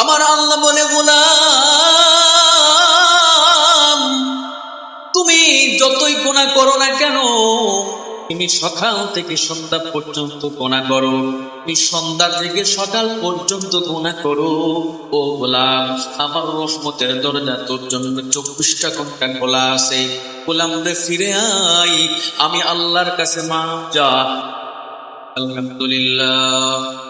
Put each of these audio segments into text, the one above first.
আমার আল্লাহ বলে, গোলাম, তুমি যতই গোনা করো না কেন, তুমি সকাল থেকে সন্ধ্যা পর্যন্ত গোনা করো। তুমি সন্ধ্যা থেকে সকাল পর্যন্ত গোনা করো। ও গোলাম, আমার রহমতের দরজা তোর জন্য চব্বিশটা ঘণ্টা খোলা আছে। গোলাম রে, ফিরে আই আমি আল্লাহর কাছে মা যা আলহামদুলিল্লাহ।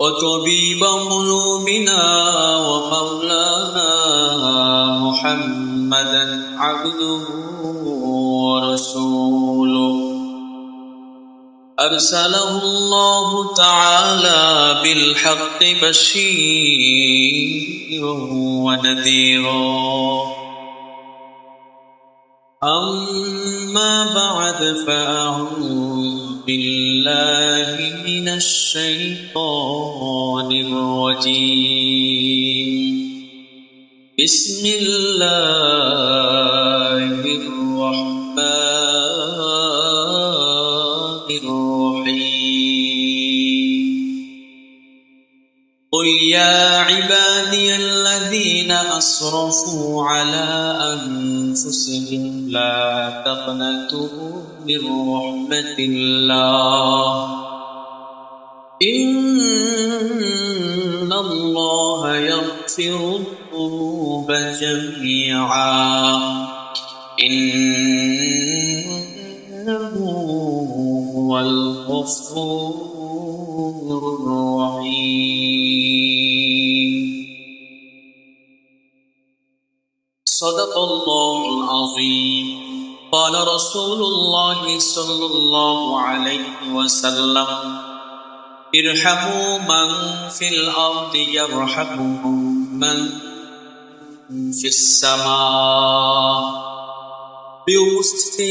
وطبيب قلوبنا ومولانا محمدا عبده ورسوله. أرسله الله تعالى بالحق بشيرا ونذيرا. أما بعد فأعوذ بالله من الشيطان الرجيم. بسم الله الرحمن الرحيم. قل يا عبادي الذين أسرفوا على أنفسهم لا تقنطوا من رحمة الله. إن الله يغفر الذنوب جميعا. إنه هو الغفور الرحيم. صدق الله العظيم. قال رسول الله صلى الله عليه وسلم ارحموا من في الأرض يرحمكم من في السماء প্রিয় উপস্থিতি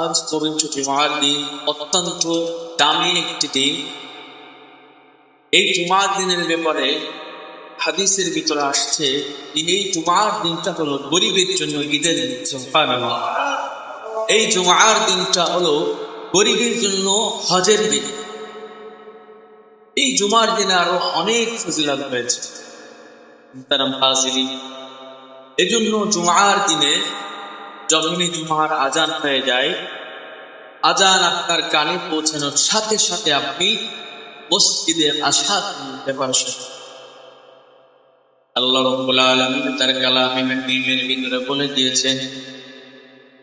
আজ পবিত্র জুমার দিন অত্যন্ত দামি একটি দিন এই জুমার দিনের ব্যাপারে হাদিসের ভিতরে আসছে যে এই জুমার দিনটা হলো গরিবের জন্য ঈদের দিন সুবহানাল্লাহ। এই জুমার দিনটা হলো গরিবের জন্য হজের দিন। এই জুমার দিনে আরও অনেক ফজিলত রয়েছে। এজন্য জুমার দিনে যখনই জুমার আজান হয়ে যায়, আজান আপনার কানে পৌঁছানোর সাথে সাথে আপনি মসজিদে আসার ব্যাপার আল্লাহ রব্বুল আলামিন তার কালামে ভিতরে বলে দিয়েছেন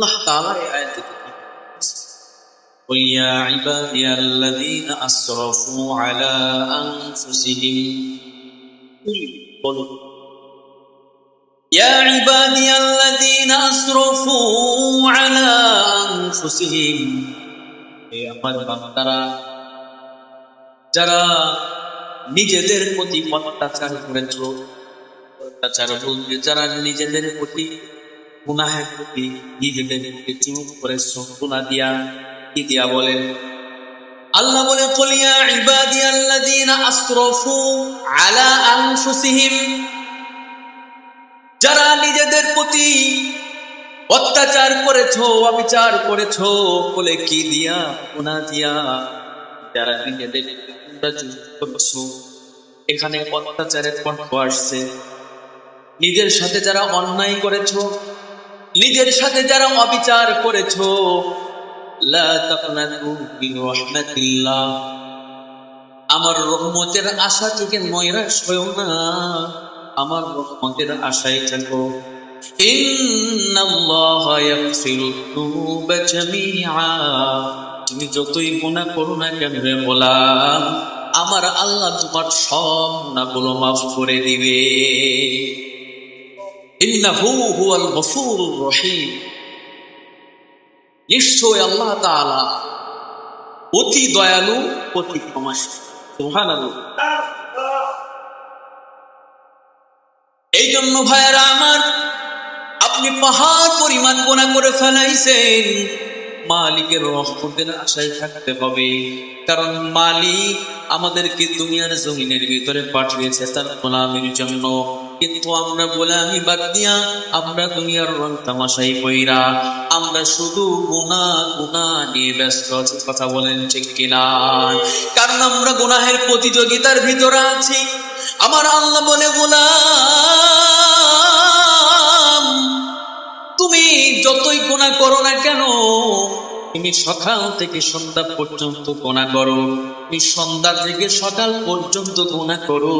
الله تعالى آيات قل يا عبادي الذين أسرفوا على أنفسهم قل يا عبادي الذين أسرفوا على أنفسهم এ আমার বান্দারা যারা নিজেদের প্রতি অত্যাচার করেছ অত্যাচার বলতে যারা নিজেদের প্রতি প্রতি নিজেদের প্রতি আল্লাহ বলে আসরাফু আলা আনফুসিহিম। অত্যাচার করেছ, অবিচার করেছ, বলে কি দিয়া গুণা দিয়া? যারা নিজেদের এখানে অত্যাচারের কণ্ঠ আসছে। নিজের সাথে যারা অন্যায় করেছ নিজের সাথে যারা অবিচার করেছ আমার রহমতের আশা থেকে নৈরাশ হয়েও না, আমার রহমতের আশায় থাকো। তুমি যতই গুনাহ করো না কেন রে গোলাম, আমার আল্লাহ তোমার সব গুনাহগুলো মাফ করে দিবে। নিশ্চয় আল্লাহ অতি দয়ালু, অতি এই জন্য আমার, আপনি পাহাড় পরিমাণ গোনা করে ফেলাইছেন, মালিকের রহমতের আশায় থাকতে হবে। কারণ মালিক আমাদেরকে দুনিয়ার জমিনের ভিতরে পাঠিয়েছে তার গোলামের জন্য। কিন্তু আমরা গোলামি বাদ দিয়া আমরা দুনিয়ার রং তামাশাই কইরা আমরা শুধু গুণা গুণা নিয়ে ব্যস্ত আছি, কথা বলেন ঠিক কিনা? কারণ আমরা গুনাহের প্রতিযোগিতার ভিতরে আছি। আমার আল্লাহ বলে, গোলাম, তুমি যতই গোনা করো না কেন তুমি সকাল থেকে সন্ধ্যা পর্যন্ত গোনা করো। তুমি সন্ধ্যা থেকে সকাল পর্যন্ত গোনা করো।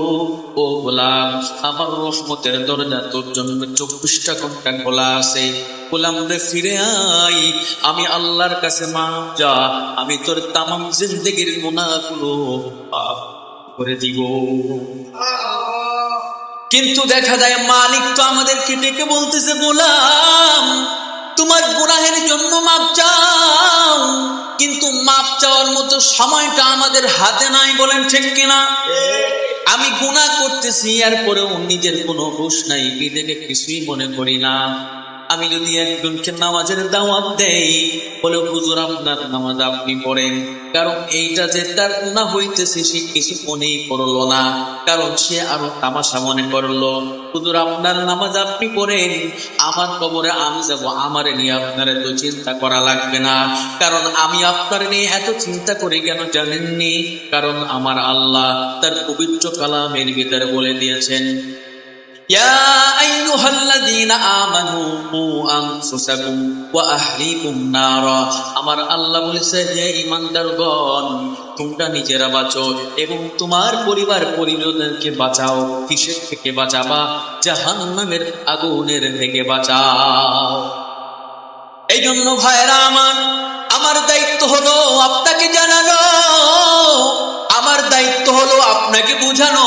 ও গোলাম, আমার রহমতের দরজা তোর জন্য চব্বিশটা ঘণ্টা খোলা আছে। গোলাম রে, ফিরে আই আমি আল্লাহর কাছে মা যা আমি তোর তামাম জিন্দগির গুণাগুলো করে দিব। কিন্তু দেখা যায় মালিক তো আমাদেরকে ডেকে বলতেছে, গোলাম তোমার গুনাহের জন্য মাপ চাও। কিন্তু মাপ চাওয়ার মতো সময়টা আমাদের হাতে নাই বলেন ঠিক কিনা? আমি গুনাহ করতেছি আর পরেও নিজের কোনো হুশ নাই, নিজেকে কিছুই মনে করি না। আমি যদি একজনকে নামাজের দাওয়াত দেই, বলে, হুজুর, আপনার নামাজ আপনি পড়েন। কারণ এইটা যে তার না হইতেছে, সে কিছু মনেই করল না। কারণ সে আরও তামাশা মনে করল, হুজুর, আপনার নামাজ আপনি পড়েন, আমার কবরে আমি যাব, আমার নিয়ে আপনার এত চিন্তা করা লাগবে না। কারণ আমি আপনার নিয়ে এত চিন্তা করি কেন জানেননি? কারণ আমার আল্লাহ তার পবিত্র কালামের ভিতরে বলে দিয়েছেন يا أيها الذين آمنوا قوا أنفسكم وأهليكم نارا আমার আল্লাহ বলেছে হে ইমানদারগণ তোমরা নিজেরা বাঁচো এবং তোমার পরিবার পরিজনদেরকে বাঁচাও কিসের থেকে বাঁচাবা জাহান্নামের আগুনের থেকে বাঁচাও এই জন্য ভাইরা আমার আমার দায়িত্ব হলো আপনাকে জানানো আমার দায়িত্ব হলো আপনাকে বোঝানো।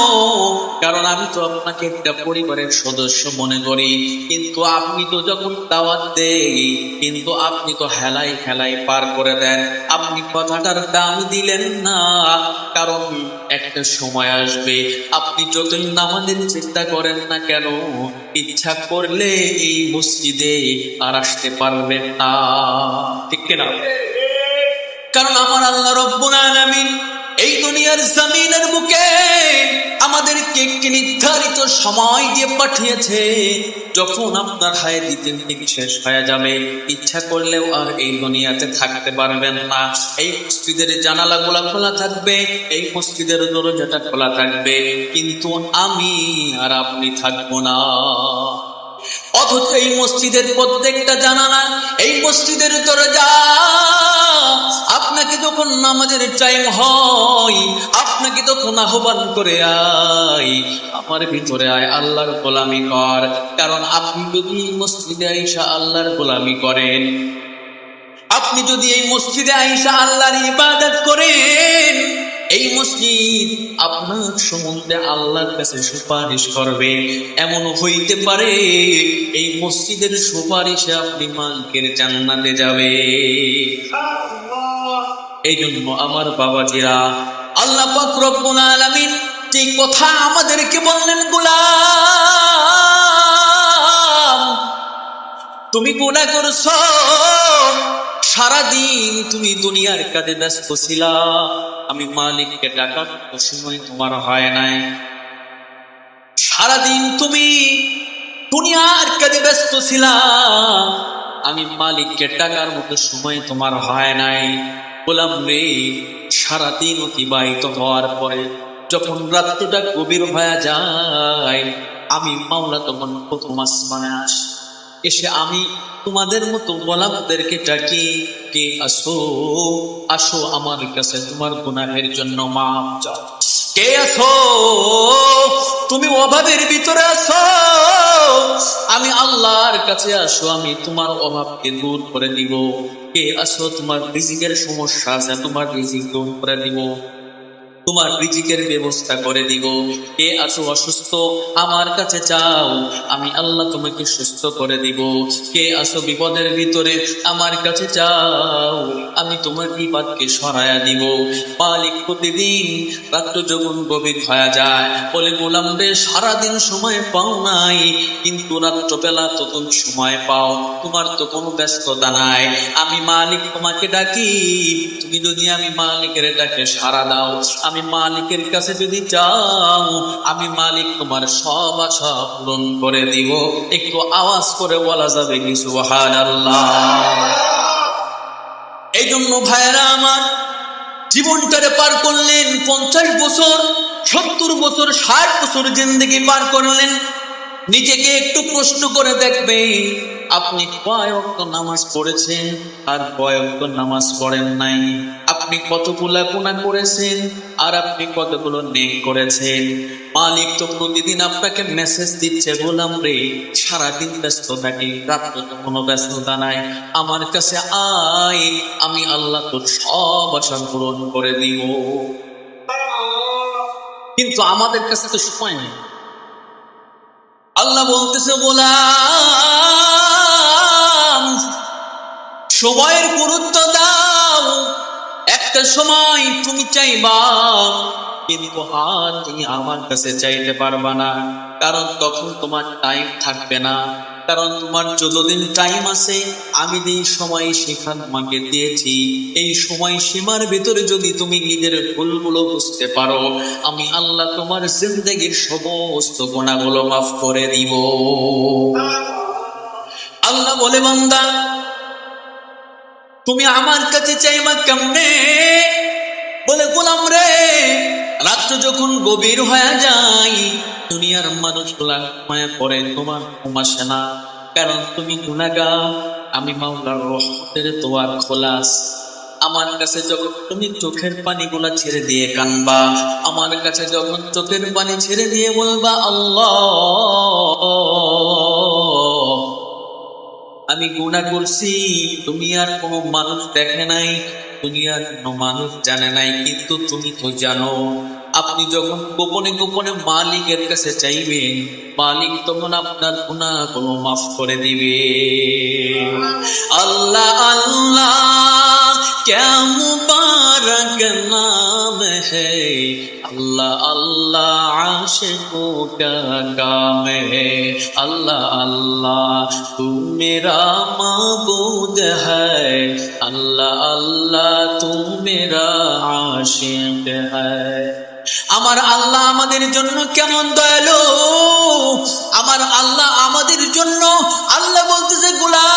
কারণ আমি তো আপনাকে একটা পরিবারের সদস্য মনে করি। কিন্তু আপনি তো যখন দাওয়াত দেই, কিন্তু আপনি তো হেলাই খেলাই পার করে দেন। আপনি কথাটার দাম দিলেন না। কারণ একটা সময় আসবে, আপনি যতই নামাজের চিন্তা করেন না কেন, ইচ্ছা করলে এই মসজিদে আর আসতে পারবেন না। ঠিক কিনা? কারণ আমার আল্লাহ রব্বুল আলামিন এই দুনিয়ার জমিনের বুকে আমাদেরকে একটি নির্ধারিত সময় দিয়ে পাঠিয়েছে। যখন আপনার হায় দিতেন দিন শেষ হয়ে যাবে, ইচ্ছা করলেও আর এই দুনিয়াতে থাকতে পারবেন না। এই মসজিদের জানালাগুলা খোলা থাকবে, এই মসজিদের দরজাটা খোলা থাকবে। কিন্তু আমি আর আপনি থাকব না। অথচ এই মসজিদের প্রত্যেকটা জানালা, এই মসজিদের দরজা আপনাকে যখন নামাজের টাইম হয়, আপনাকে তখন আহ্বান করে আয়, আমার ভিতরে আয়, আল্লাহর গোলামি কর। কারণ আপনি যদি মসজিদে আইসা আল্লাহর গোলামি করেন, আপনি যদি এই মসজিদে আইসা আল্লাহর ইবাদত করেন এই মসজিদ আপনার সম্বন্ধে আল্লাহর কাছে সুপারিশ করবে। এমন হইতে পারে, এই মসজিদের সুপারিশে আপনি মালিকের জান্নাতে যাবে। এই জন্য আমার বাবাজিরা, আল্লাহ রব্বুল আলামিন যে কথা আমাদেরকে বললেন, গোলাম, তুমি গুণা করছ। সারাদিন তুমি দুনিয়ার কাজে ব্যস্ত ছিলা। আমি মালিককে ডাকার সময় তোমার হয় নাই। সারাদিন তুমি দুনিয়ার কাজে ব্যস্ত ছিলাম আমি মালিককে ডাকার মতো সময় তোমার হয় নাই। বললাম রে, সারাদিন অতিবাহিত হওয়ার পরে যখন রাত্রটা গভীর হয়ে যায়, আমি মাওলা তখন প্রথম আসমানে আসি। এসে আমি তোমাদের মতো গোলামদেরকে ডাকি, কে আসো আসো আমার কাছে, তোমার গুনাহের জন্য মাপ চাও। কে আসো তুমি অভাবের ভিতরে আসো আমি আল্লাহর কাছে আসো, আমি তোমার অভাবকে দূর করে দিব। কে আসো তোমার রিজিকের সমস্যা আছে, তোমার রিজিক দূর করে দিব। তোমার রিজিকের ব্যবস্থা করে দিব। কে আছো অসুস্থ? আমার কাছে চাও, আমি আল্লাহ তোমাকে সুস্থ করে দিব। কে আছো বিপদের ভিতরে? আমার কাছে চাও, আমি তোমার বিপদকে সরায়া দিব। মালিক প্রতিদিন রাত্র যখন গভীর হয়ে যায়, বলে, গোলাম রে, সারাদিন সময় পাও নাই, কিন্তু রাত্রবেলা তুমি সময় পাও। তোমার তো কোনো ব্যস্ততা নাই। আমি মালিক তোমাকে ডাকি, তুমি যদি আমি মালিকের ডাকে সারা দাও আমি মালিকের কাছে যদি যাও, আমি মালিক তোমার সব আশা পূরণ করে দিব। একটু আওয়াজ করে বলা যাবে কি, সুবহানাল্লাহ। এই জন্য ভাইয়েরা আমার জীবনটারে পার করলেন পঞ্চাশ বছর, সত্তর বছর, ষাট বছর জিন্দগি পার করলেন। নিজেকে একটু প্রশ্ন করে দেখবেন, আপনি কয়েক নামাজ পড়েছেন, আর কয়েক নামাজ পড়েন নাই। আপনি কতগুলা গুণা করেছেন আর আপনি কতগুলো নেক করেছেন? মালিক তো প্রতিদিন আপনাকে মেসেজ দিচ্ছে, গোলাম রে, সারাদিন ব্যস্ত থাকি, রাত্রে তো কোনো ব্যস্ততা নাই। আমার কাছে আয়, আমি আল্লাহ তোর সব আশা পূরণ করে দিব। কিন্তু আমাদের কাছে তো সময় নেই। আল্লাহ বলতেছে, গোলাম, সময়ের গুরুত্ব দাও একটা সময় তুমি চাইবা কিন্তু আর তুমি আমার কাছে চাইতে পারবা না। কারণ তখন তোমার টাইম থাকবে না। কারণ তোমার যতদিন টাইম আছে, আমি যেই সময় শিখা তোমাকে দিয়েছি, এই সময় সীমার ভিতরে যদি তুমি নিজের ভুলগুলো বুঝতে পারো, আমি আল্লাহ তোমার জিন্দগির সমস্ত গোনাগুলো মাফ করে দিব। আল্লাহ বলে, বান্দা তুমি আমার কাছে চাইবা কেমনে? বলে, গোলাম রে, রাত্র যখন গভীর হয়ে যায় দুনিয়ার মানুষগুলা মায়া পড়ে, তোমার ঘুম আসে না। কারণ তুমি গুনাগা আমি মাওলার রহমতের তোয়ার খোলাস। আমার কাছে যখন তুমি চোখের পানিগুলা ছেড়ে দিয়ে কানবা, আমার কাছে যখন চোখের পানি ছেড়ে দিয়ে বলবা, আল্লাহ আমি গুণা করছি দুনিয়ার কোনো মানুষ দেখে নাই দুনিয়ার কোনো মানুষ জানে নাই, কিন্তু তুমি তো জানো। আপনি যখন গোপনে গোপনে মালিকের কাছে চাইবেন, মালিক তখন আপনার গুণা কোনো মাফ করে দিবে। আল্লাহ আল্লাহ, কেমন আল্লাহ আল্লাহ আশিকু কাম আল্লাহ আল্লাহ, তুমি রামুদ মাবুদ হ্যায়। আল্লাহ আল্লাহ তু মেরা হ্যায়। আমার আল্লাহ আমাদের জন্য কেমন দয়ালু? আমার আল্লাহ আমাদের জন্য আল্লাহ বলতেছে, গুলাম,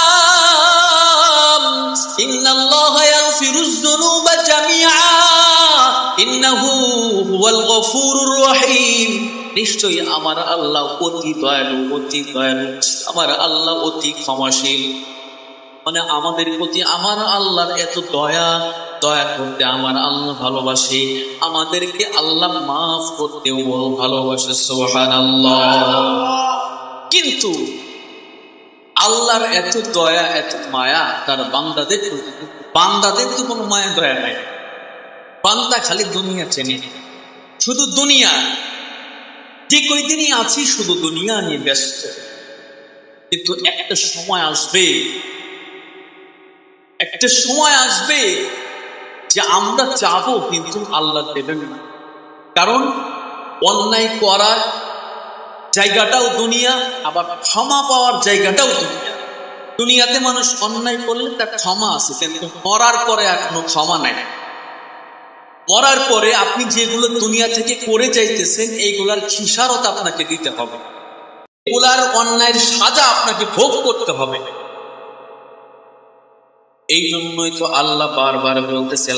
ইন্নাল্লাহ ইয়াগফিরুয যুনুবা জামিআ, ইন্নাহু নিশ্চয়ই আমার আল্লাহ অতি দয়ালু অতি দয়ালু, আমার আল্লাহ অতি ক্ষমাশীল। মানে আমাদের প্রতি আমার আল্লাহর এত দয়া দয়া করতে আমার আল্লাহ ভালোবাসে। আমাদেরকে আল্লাহ মাফ করতেও বড় ভালোবাসে সোহান আল্লাহ কিন্তু আল্লাহর এত দয়া, এত মায়া, তার বান্দাদের বান্দাদের তো কোনো মায়া, দয়া নাই। বান্দা খালি দুনিয়া চেনে। শুধু দুনিয়া। যে কয়দিনই আছি, শুধু দুনিয়া নিয়ে ব্যস্ত। কিন্তু একটা সময় আসবে, একটা সময় আসবে যে আমরা চাবো কিন্তু আল্লাহ দেবেন না। কারণ অন্যায় করার জায়গাটাও দুনিয়া, আবার ক্ষমা পাওয়ার জায়গাটাও দুনিয়া। দুনিয়াতে মানুষ অন্যায় করলে তার ক্ষমা আছে, কিন্তু মরার পরে আর কোনো ক্ষমা নাই। মরার পরে আপনি যেগুলো দুনিয়া থেকে করে চাইতেছেন এইগুলার খিসারত আপনাকে দিতে হবে। এগুলার অন্যায়ের সাজা আপনাকে ভোগ করতে হবে। এই জন্যই তো আল্লাহ বারবার বলতেছে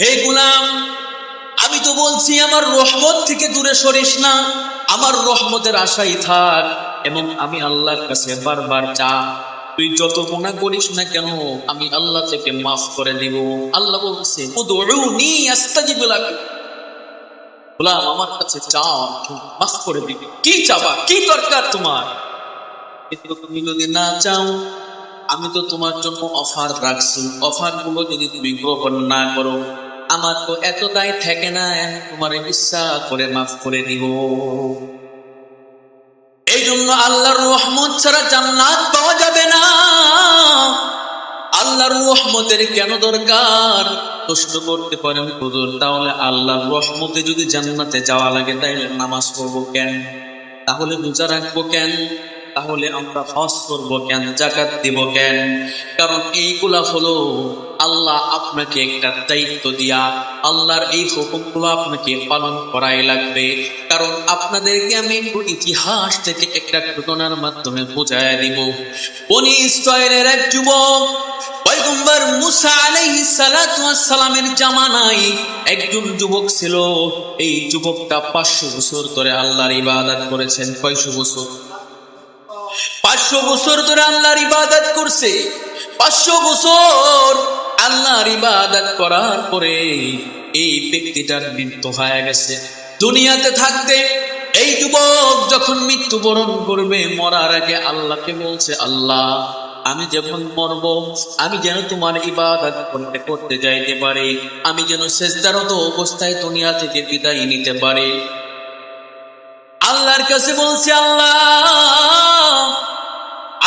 হে গোলাম, আমি তো বলছি, আমার রহমত থেকে দূরে সরিস না। আমার রহমতের আশাই থাক। এবং আমি আল্লাহর কাছে বারবার চা তুই যত গুণা করিস না কেন, আমি আল্লাহ থেকে মাফ করে দিব। আল্লাহ বলছে গোলাম আমার কাছে চাও মাফ করে দিবি। কি চাবা? কি দরকার তোমার? কিন্তু তুমি যদি না চাও, আমি তো তোমার জন্য অফার রাখছি। অফারগুলো যদি তুমি গ্রহণ না করো, আমার তো এত দায় থাকে না তোমার বিশ্বাস করে মাফ করে দিব। জন্য আল্লাহর রহমত ছাড়া জান্নাত পাওয়া যাবে না। আল্লাহর রহমতের কেন দরকার? প্রশ্ন করতে পারেন, হুজুর, তাহলে আল্লাহর রহমতে যদি জান্নাতে যাওয়া লাগে, তাইলে নামাজ পড়ব কেন? তাহলে রোজা রাখব কেন? তাহলে আমরা হজ করব কেন? জাকাত দিব কেন? কারণ এইগুলা হলো আল্লাহ আপনাকে একটা দায়িত্ব দিয়া আল্লাহর এই হুকুমগুলো আপনাকে পালন করাই লাগবে। কারণ আপনাদেরকে আমি একটু ইতিহাস থেকে একটা ঘটনার মাধ্যমে বোঝায় দিব। বনি ইসরায়েলের এক যুবক, পয়গম্বর মুসা আলাইহিস সালাতু সালামের জামানায় একজন যুবক ছিল। এই যুবকটা পাঁচশো বছর ধরে আল্লাহর ইবাদত করেছেন কয়শো বছর। পাঁচশো বছর ধরে আল্লাহর ইবাদত করছে। পাঁচশো বছর আল্লাহর ইবাদত করার পরে এই ব্যক্তিটার মৃত্যু হয়ে গেছে। দুনিয়াতে থাকতে এই যুবক যখন মৃত্যুবরণ করবে, মরার আগে আল্লাহকে বলছে, আল্লাহ, আমি যখন মরব, আমি যেন তোমার ইবাদত করতে করতে যাইতে পারি, আমি যেন শেষদারত অবস্থায় দুনিয়া থেকে বিদায় নিতে পারি। আল্লাহর কাছে বলছে, আল্লাহ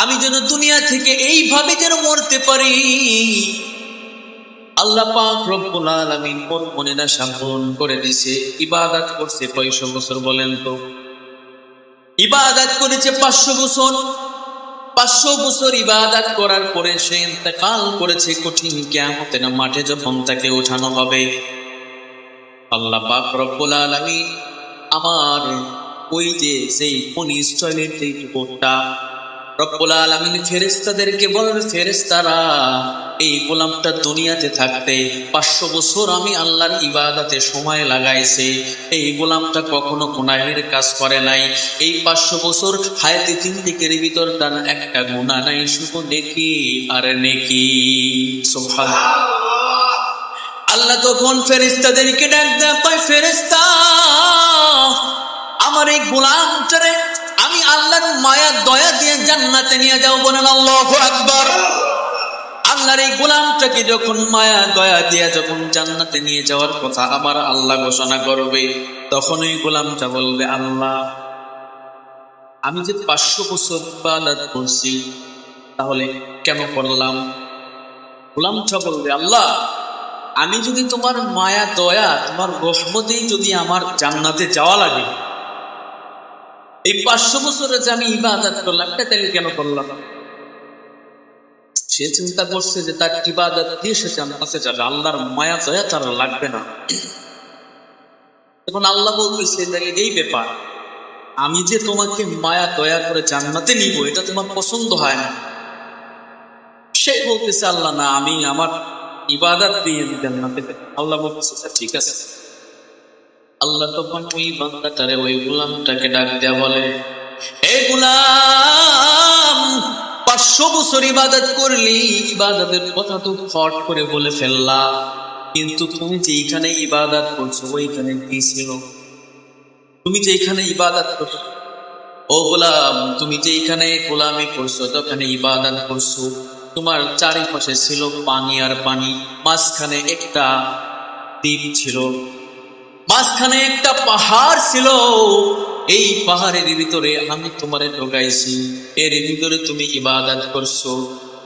আমি যেন দুনিয়া থেকে এইভাবে যেন মরতে পারি। আল্লাহ পাক রব্বুল আলামিন মন মনে না সম্পূর্ণ করে দিছে ইবাদত করছে কয়শো বছর বলেন তো। ইবাদত করেছে পাঁচশো বছর। পাঁচশো বছর ইবাদত করার পরে সে ইন্তেকাল করেছে কঠিন কিয়ামতের মাঠে যখন তাকে উঠানো হবে। আল্লাহ পাক রব্বুল আলামিন আমার ওই যে সেই যে যুবকটা রব্বুল আলামিন ফেরেশতাদেরকে বলেন, ফেরেশতারা, এই গোলামটা দুনিয়াতে থাকতে পাঁচশো বছর আমি আল্লাহর ইবাদতে সময় লাগাইছে। এই গোলামটা কখনো গুনাহের কাজ করে নাই। এই পাঁচশো বছর হায়াতে তিন দিকের ভিতর তার একটা গুণা নাই, শুধু নেকি আর নেকি। আল্লাহ তখন ফেরেশতাদেরকে ডাক দেয় কয় ফেরেশতা, আমার এই গোলামটারে আল্লাহর মায়া, দয়া দিয়ে জান্নাতে নিয়ে যাও বলেন আল্লাহ আকবার। আল্লাহর এই গোলামটাকে যখন মায়া, দয়া দিয়ে যখন জান্নাতে নিয়ে যাওয়ার কথা আমার আল্লাহ ঘোষণা করবে, তখন ওই গোলামটা বলবে, আল্লাহ, আমি যে পাঁচশো বছর ইবাদত করছি, তাহলে কেন করলাম? গোলামটা বলবে, আল্লাহ, আমি যদি তোমার মায়া, দয়া, তোমার রহমতেই যদি আমার জান্নাতে যাওয়া লাগে এই পাঁচশো বছরে যে আমি ইবাদত করলাম তাহলে কেন করলাম? সে চিন্তা করছে যে তার ইবাদত দিয়ে সে আল্লাহর মায়া দয়া তার লাগবে না। এখন আল্লাহ বলতেছে তাহলে এই ব্যাপার। আমি যে তোমাকে মায়া দয়া করে জান্নাতে নিব এটা তোমার পছন্দ হয় না। সে বলতেছে আল্লাহ না আমি আমার ইবাদত দিয়ে জান্নাতে আল্লাহ বলতেছে "আচ্ছা, ঠিক আছে। আল্লাহ তখন ওই বান্দাটারে ওই গোলামটাকে ডাক দেয়া বলে, এ গোলাম, পাঁচশো বছর ইবাদত করলি, ইবাদতের কথা তো ফট করে বলে ফেললা। কিন্তু তুমি যেইখানে ইবাদত করছ, ওইখানে কি ছিল? তুমি যেইখানে ইবাদত করছ, ও গোলাম, তুমি যেইখানে গোলামি করছ তখানে ইবাদত করছ। তোমার চারিপাশে ছিল পানি আর পানি, মাঝখানে একটা দ্বীপ ছিল। মাঝখানে একটা পাহাড় ছিল। এই পাহাড়ের ভিতরে আমি তোমারে ঢোকাইছি। এর ভিতরে তুমি ইবাদত করছ।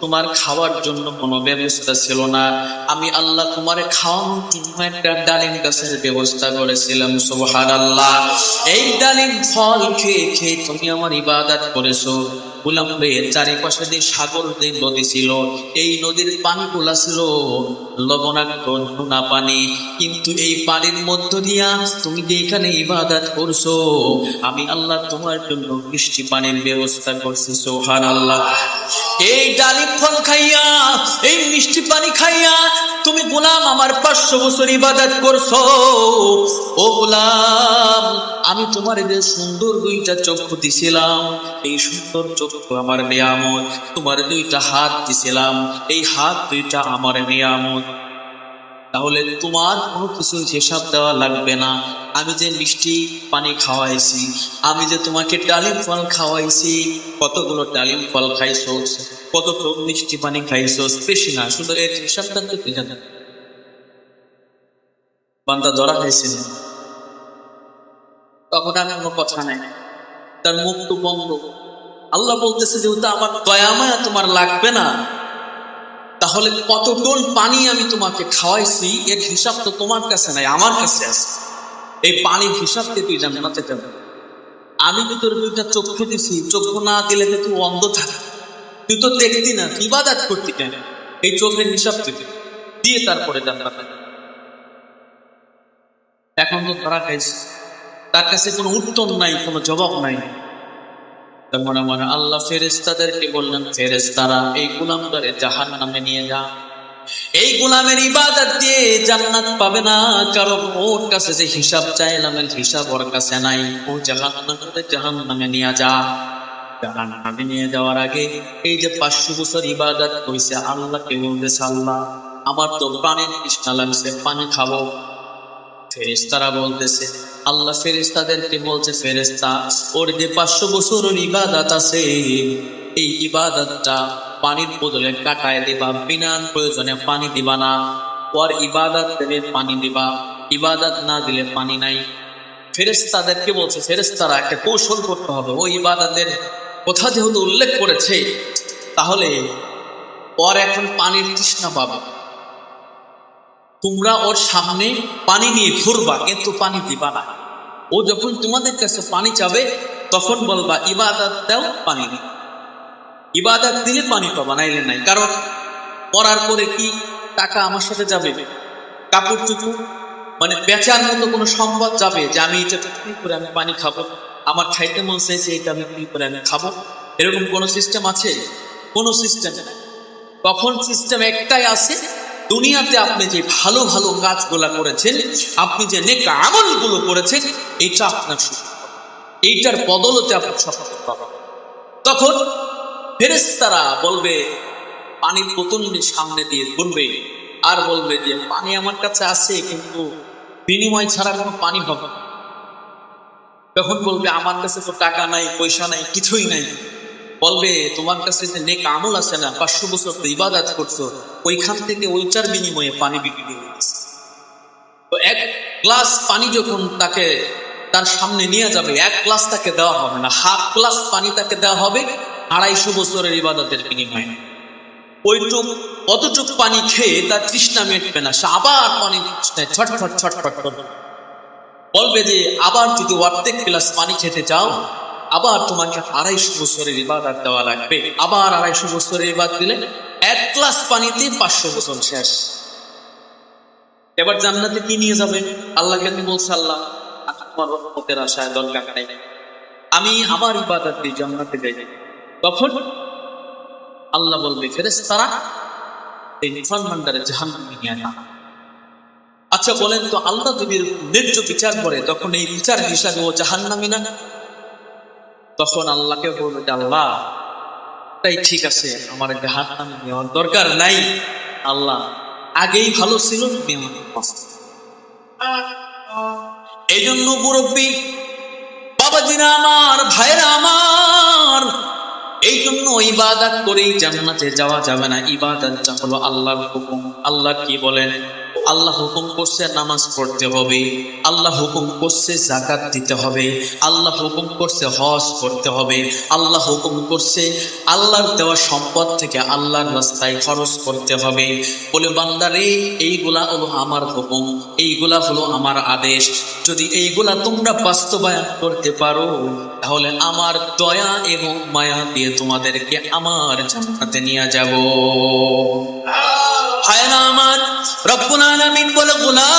তোমার খাওয়ার জন্য কোনো ব্যবস্থা ছিল না। আমি আল্লাহ তোমার খাওয়ানোর জন্য একটা ডালিম গাছের ব্যবস্থা করেছিলাম সোহার আল্লাহ এই ডালিম ফল খেয়ে খেয়ে তুমি আমার ইবাদত করেছ। ভাইয়ের চারিপাশে যে সাগর যে নদী ছিল, এই নদীর পানিগুলা ছিল লবণাক্ত, নোনা পানি। কিন্তু এই পানির মধ্য দিয়া তুমি যে এখানে ইবাদত করছ, আমি আল্লাহ তোমার জন্য বৃষ্টি পানির ব্যবস্থা করছি সোহান আল্লাহ এই ডালিম ফল খাইয়া, এই মিষ্টি পানি খাইয়া তুমি গোলাম আমার পাঁচশো বছর ইবাদত করছ। ও গোলাম আমি তোমার যে সুন্দর দুইটা চক্ষু দিছিলাম, এই সুন্দর চক্ষু আমার নিয়ামত। তোমার দুইটা হাত দিছিলাম, এই হাত দুইটা আমার নিয়ামত। তাহলে তোমার কোনো কিছু হিসাব দেওয়া লাগবে না। আমি যে মিষ্টি পানি খাওয়াইছি, আমি যে তোমাকে ডালিম ফল খাওয়াইছি, কতগুলো ডালিম ফল খাইছো কত মিষ্টি পানি খাইছো বেশি না, শুধু এর হিসাবটা তো বান্দা ধরা হয়েছিল তখন আর কোনো কথা নাই। তার মুখ তো বন্ধ। আল্লাহ বলতেছে যেহেতু আমার দয়া মায়া তোমার লাগবে না। তাহলে কত টোল পানি আমি তোমাকে খাওয়াইছি, এর হিসাব তো তোমার কাছে নাই, আমার কাছে আছে। এই পানির হিসাব দিয়ে তুই জান্নাতে যাবে আমি তো তোর দুইটা চক্ষু দিছি, চক্ষু না দিলে তো তুই অন্ধ থাক তুই তো দেখতি না ইবাদাত করতি কেন? এই চোখের হিসাব থেকে দিয়ে তারপরে জান্নাতে যাবে। এখন তো ধরা খাইছে। তার কাছে কোনো উত্তর নাই, কোনো জবাব নাই। তখন আমার আল্লাহ ফেরেস্তাদেরকে বললেন ফেরেস্তারা এই গুলামদারে জাহান নামে নিয়ে যা। এই গুলামের ইবাদত দিয়ে জান্নাত পাবে না। কারণ ওর কাছে যে হিসাব চাইলাম হিসাব ওর কাছে নাই। ও জাহান নামে নিয়ে যা। জাহান নামে নিয়ে যাওয়ার আগে এই যে পাঁচশো বছর ইবাদত হয়েছে আল্লাহকে বলতেছে, আল্লাহ, আমার তো পানির তৃষ্ণা লাগছে, পানি খাব। ফেরেস্তারা বলতেছে আল্লাহ ফেরেস্তাদেরকে বলছে ফেরেস্তা ওর যে পাঁচশো বছরের ইবাদত আছে, এই ইবাদতটা পানির বদলে কাটায় দিবা, বিনা প্রয়োজনে পানি দিবা না। ওর ইবাদত দেবে পানি দিবা, ইবাদত না দিলে পানি নাই। ফেরেস্তাদেরকে বলছে ফেরেস্তারা একটা কৌশল করতে হবে। ওই ইবাদতের কথা যেহেতু উল্লেখ করেছে, তাহলে ওর এখন পানির তৃষ্ণা পাবে। তোমরা ওর সামনে পানি নিয়ে ঘুরবা, কিন্তু পানি দিবা না। ও যখন তোমাদের কাছে পানি চাবে, তখন বলবা, ইবাদত দাও, পানি দিই ইবাদত দিলে পানি পাবা, নাইলে নাই। কারণ পড়ার পরে কি টাকা আমার সাথে যাবে? কাপড় চুপড় মানে বেচার মতো কোনো সম্পদ যাবে যে আমি এটা বিক্রি করে আমি পানি খাব? আমার খাইতে মন চাইছে এটা আমি বিক্রি করে আমি খাব? এরকম কোনো সিস্টেম আছে? কোনো সিস্টেম নেই। তখন সিস্টেম একটাই আছে দুনিয়াতে আপনি যে ভালো ভালো কাজগুলো করেছেন, আপনি যে নেক আমলগুলো করেছেন, এটা আপনার সুখ। এইটার বদলতে আপনি সফল পাবেন। তখন ফেরেস্তারা বলবে পানির বোতল নিয়ে সামনে দিয়ে বলবে। আর বলবে যে, পানি আমার কাছে আছে, কিন্তু বিনিময় ছাড়া কোনো পানি হবে। তখন বলবে, আমার কাছে তো টাকা নাই, পয়সা নাই, কিছুই নাই। বলবে, তোমার কাছে যে নেক আমল আছে না, পাঁচশো বছর তো ইবাদত করছ, ওইখান থেকে ওইটার বিনিময়ে পানি বিক্রি হয়েছে তো এক গ্লাস পানি যখন তাকে তার সামনে নিয়ে যাবে, এক গ্লাস তাকে দেওয়া হবে না, হাফ গ্লাস পানি তাকে দেওয়া হবে আড়াইশো বছরের ইবাদতের বিনিময়ে। ওইটুক, অতটুক পানি খেয়ে তার তৃষ্ণা মেটবে না, সে আবার পানি ছটফট ছটফট করবে। বলবে যে, আবার যদি অর্ধেক গ্লাস পানি খেতে চাও আবার তোমাকে আড়াইশো বছরের ইবাদত দেওয়া লাগবে। আবার আড়াইশো বছরের ইবাদ দিলে এক গ্লাস পানিতে পাঁচশো বছর শেষ। এবার জান্নাতে কি নিয়ে যাবে? আল্লাহ কেন বলছে, আল্লাহ তোমার রহমতের আশায় দরকার নেই। আমি আমার ইবাদত দিয়ে জান্নাতে যাই। তখন আল্লাহ বলবে ফেরেস তারা এই মুসলমানদারে জাহান নিয়ে না আচ্ছা বলেন তো, আল্লাহ যদি ন্যায্য বিচার করে, তখন এই বিচার হিসাবে ও জাহান্নামি না? তখন আল্লাহকে বলবে আল্লাহ, তাই ঠিক আছে, আমার জাহান্নামে নেওয়ার দরকার নাই। আল্লাহ আগেই ভালো ছিল। এই জন্য মুরব্বী, বাবাজিরা আমার ভাইরা আমার এই জন্য ইবাদত করেই জান্নাতে যাওয়া যাবে না। ইবাদত যা হলো আল্লাহর হুকুম। আল্লাহ কি বলেন? আল্লাহ হুকুম করছে নামাজ পড়তে হবে, আল্লাহ হুকুম করছে জাকাত দিতে হবে, আল্লাহ হুকুম করছে হজ করতে হবে, আল্লাহ হুকুম করছে আল্লাহর দেওয়া সম্পদ থেকে আল্লাহর রাস্তায় খরচ করতে হবে। বলে, বান্দারে, এইগুলা হলো আমার হুকুম, এইগুলা হলো আমার আদেশ। যদি এইগুলা তোমরা বাস্তবায়ন করতে পারো, তাহলে আমার দয়া এবং মায়া দিয়ে তোমাদেরকে আমার জান্নাতে নিয়ে যাব। হায় না, আমার রব্বুল আলামিন বলে গোলাম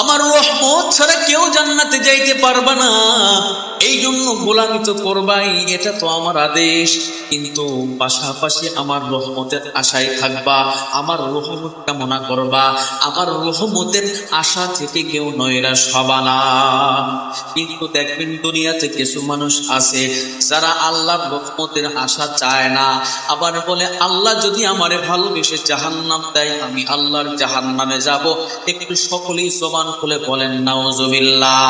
আমার রহমত ছাড়া কেউ জান্নাতে যাইতে পারবে না। এই জন্য গোলামি তো করবাই, এটা তো আমার আদেশ। কিন্তু পাশাপাশি আমার রহমতের আশায় থাকবা, আমার রহমত কামনা করবা, আমার রহমতের আশা থেকে কেউ নয়রা হবা না। কিন্তু দেখবেন দুনিয়াতে কিছু মানুষ আছে, যারা আল্লাহর রহমতের আশা চায় না। আবার বলে, আল্লাহ যদি আমারে ভালোবেসে জাহান্নাম দেয়, আমি আল্লাহর জাহান্নামে যাব। একটু সকলেই জবান খুলে বলেন না নাউজুবিল্লাহ।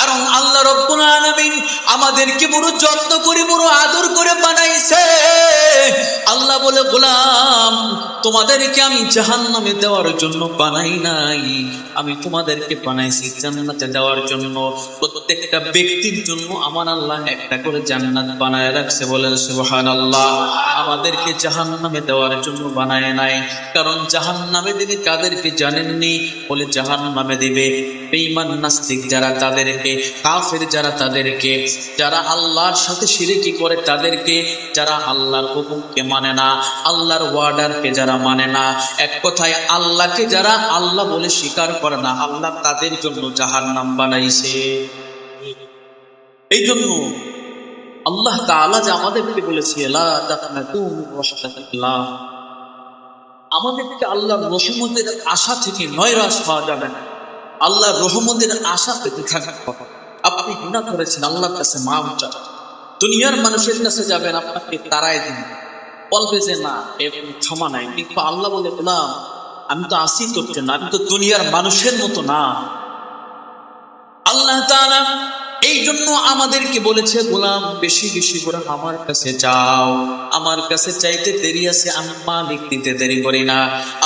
কারণ আল্লাহ রব্বুল আলামিন আমাদেরকে বড় যত্ন করে বড় আদর করে বানাইছে। আল্লাহ বলে, গোলাম, তোমাদেরকে আমি জাহান্নামে দেওয়ার জন্য বানাই নাই। আমি তোমাদেরকে বানাইছি জান্নাতে দেওয়ার জন্য। প্রত্যেকটা ব্যক্তির জন্য আমার আল্লাহ একটা করে জান্নাত বানায় রাখছে বলেন, সুবহানাল্লাহ। আমাদেরকে জাহান্নামে দেওয়ার জন্য বানায় নাই। কারণ জাহান্নামে দিলে কাদেরকে জানেননি? বলে জাহান নামে দিবে বেঈমান নাস্তিক যারা তাদেরকে, কাফের যারা তাদেরকে, যারা আল্লাহর সাথে শিরিকি করে তাদেরকে, যারা আল্লাহর হুকুমকে মানে না, আল্লাহর ওয়ার্ডারকে যারা মানে না, এক কথায় আল্লাহকে যারা আল্লাহ বলে স্বীকার করে না, আল্লাহ তাদের জন্য জাহান্নাম বানাইছে। এই জন্য আল্লাহ তাআলা যে আমাদেরকে বলেছে মিন আমাদেরকে আল্লাহর রহমতের আশা থেকে নয়রাশ হওয়া যাবে না। আল্লাহর রহমতের আশা পেতে থাকবে আপনি গুণা করেছেন, আল্লাহর কাছে মাফ চান। দুনিয়ার মানুষের কাছে যাবেন, আপনাকে তারাই দিন বলবে যে, না এর ক্ষমা নাই। কিন্তু আল্লাহ বলে, না, আমি তো আসি তোর জন্য, আমি তো দুনিয়ার মানুষের মতো না। আল্লাহ তাআলা এই জন্য আমাদেরকে বলেছে, গোলাম, বেশি বেশি করে আমার কাছে চাও আমার কাছে চাইতে দেরি আছে, আমি মালিক দিতে দেরি করি না।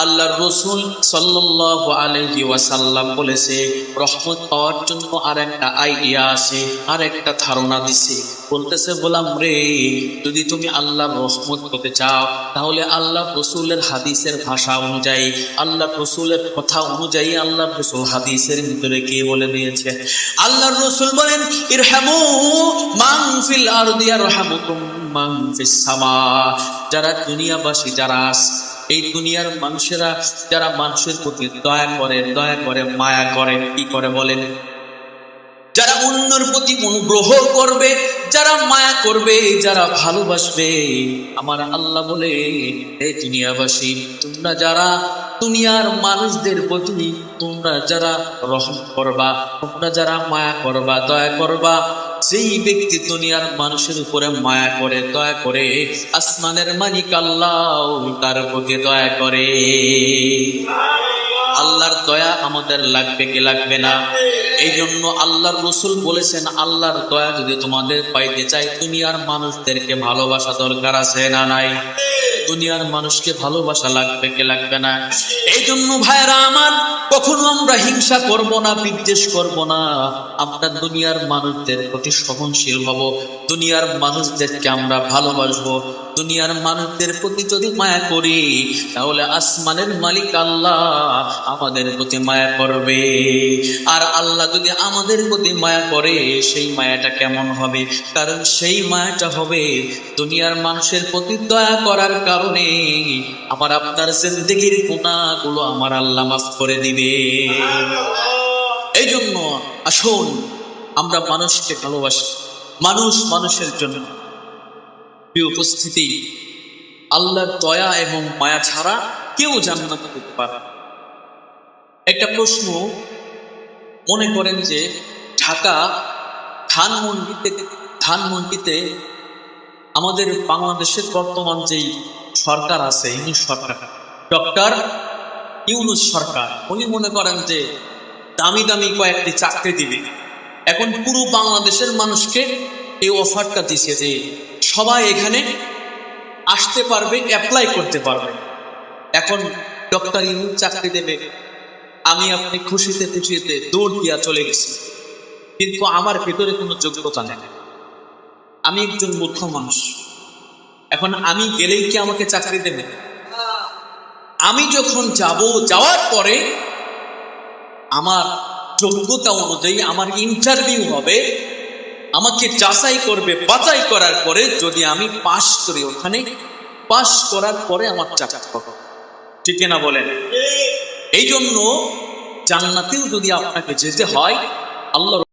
আল্লাহর রসুল সাল্লাল্লাহু আলাইহি ওয়াসাল্লাম বলেছে, রহমত পাওয়ার জন্য আর একটা আইডিয়া আছে, আর একটা ধারণা দিছে। বলতেছে, গোলাম রে, যদি তুমি আল্লাহ রহমত পেতে চাও, তাহলে আল্লাহ রসুলের হাদিসের ভাষা অনুযায়ী আল্লাহ রসুলের কথা অনুযায়ী আল্লাহ রসুল হাদিসের ভিতরে কে বলে দিয়েছে? আল্লাহর রসুল বলেন ইরহামু ফিল আরদি ফিস সামা। যারা দুনিয়াবাসী, যারা এই দুনিয়ার মানুষেরা, যারা মানুষের প্রতি দয়া করে দয়া করে, মায়া করে, কি করে বলেন? যারা অন্যর প্রতি অনুগ্রহ করবে যারা মায়া করবে, যারা ভালোবাসবে, আমার আল্লাহ বলে এই দুনিয়াবাসী, তোমরা যারা দুনিয়ার মানুষদের প্রতি, তোমরা যারা রহম করবা, তোমরা যারা মায়া করবা, দয়া করবা, যেই ব্যক্তি দুনিয়ার মানুষের উপরে মায়া করে, দয়া করে, আসমানের মালিক আল্লাহ তার প্রতি দয়া করে। আল্লাহর দয়া আমাদের লাগবে কি লাগবে না? এই জন্য আল্লাহর রসুল বলেছেন, আল্লাহর দয়া যদি তোমাদের পাইতে চাই, দুনিয়ার মানুষদেরকে ভালোবাসা দরকার আছে না নাই? দুনিয়ার মানুষকে ভালোবাসা লাগবে কি লাগবে না? এই জন্য ভাইরা আমার, কখনো আমরা হিংসা করব না, বিদ্বেষ করব না। আমরা দুনিয়ার মানুষদের প্রতি সহনশীল হব, দুনিয়ার মানুষদেরকে আমরা ভালোবাসবো। দুনিয়ার মানুষদের প্রতি যদি মায়া করি, তাহলে আসমানের মালিক আল্লাহ আমাদের প্রতি মায়া করবে। আর আল্লাহ যদি আমাদের প্রতি মায়া করে, সেই মায়াটা কেমন হবে? কারণ সেই মায়াটা হবে দুনিয়ার মানুষের প্রতি দয়া করার কারণে আমার আপনার জিন্দগির গুণাগুলো আমার আল্লাহ মাফ করে দিবে। এই জন্য আসুন, আমরা মানুষকে ভালোবাসি। মানুষ মানুষের জন্য। উপস্থিতি আল্লাহর দয়া এবং মায়া ছাড়া কেউ জান্নাত পেতে পারে। একটা প্রশ্ন মনে করেন যে, ঢাকা ধানমন্ডিতে ধানমন্ডিতে আমাদের বাংলাদেশের বর্তমান যেই সরকার আছে, ইউনুস সরকার, ডক্টর ইউনুস সরকার, উনি মনে করেন যে, দামি দামি কয়েকটি চাকরি দিবে এখন পুরো বাংলাদেশের মানুষকে এই অফারটা দিছে যে সবাই এখানে আসতে পারবে অ্যাপ্লাই করতে পারবে। এখন ডক্টর ইনু চাকরি দেবে। আমি আপনি খুশিতে খুশিতে দৌড় দিয়া চলে গেছি। কিন্তু আমার ভেতরে কোনো যোগ্যতা নেই। আমি একজন মূর্খ মানুষ। এখন আমি গেলেই কি আমাকে চাকরি দেবে? আমি যখন যাব, যাওয়ার পরে আমার যোগ্যতা অনুযায়ী আমার ইন্টারভিউ হবে। আমাকে যাচাই করবে বাছাই করার পরে যদি আমি পাশ করি ওখানে পাশ করার পরে আমার চাকরি পাবো ঠিক না বলেন? এই জন্য জান্নাতেও যদি আপনাকে যেতে হয় আল্লাহ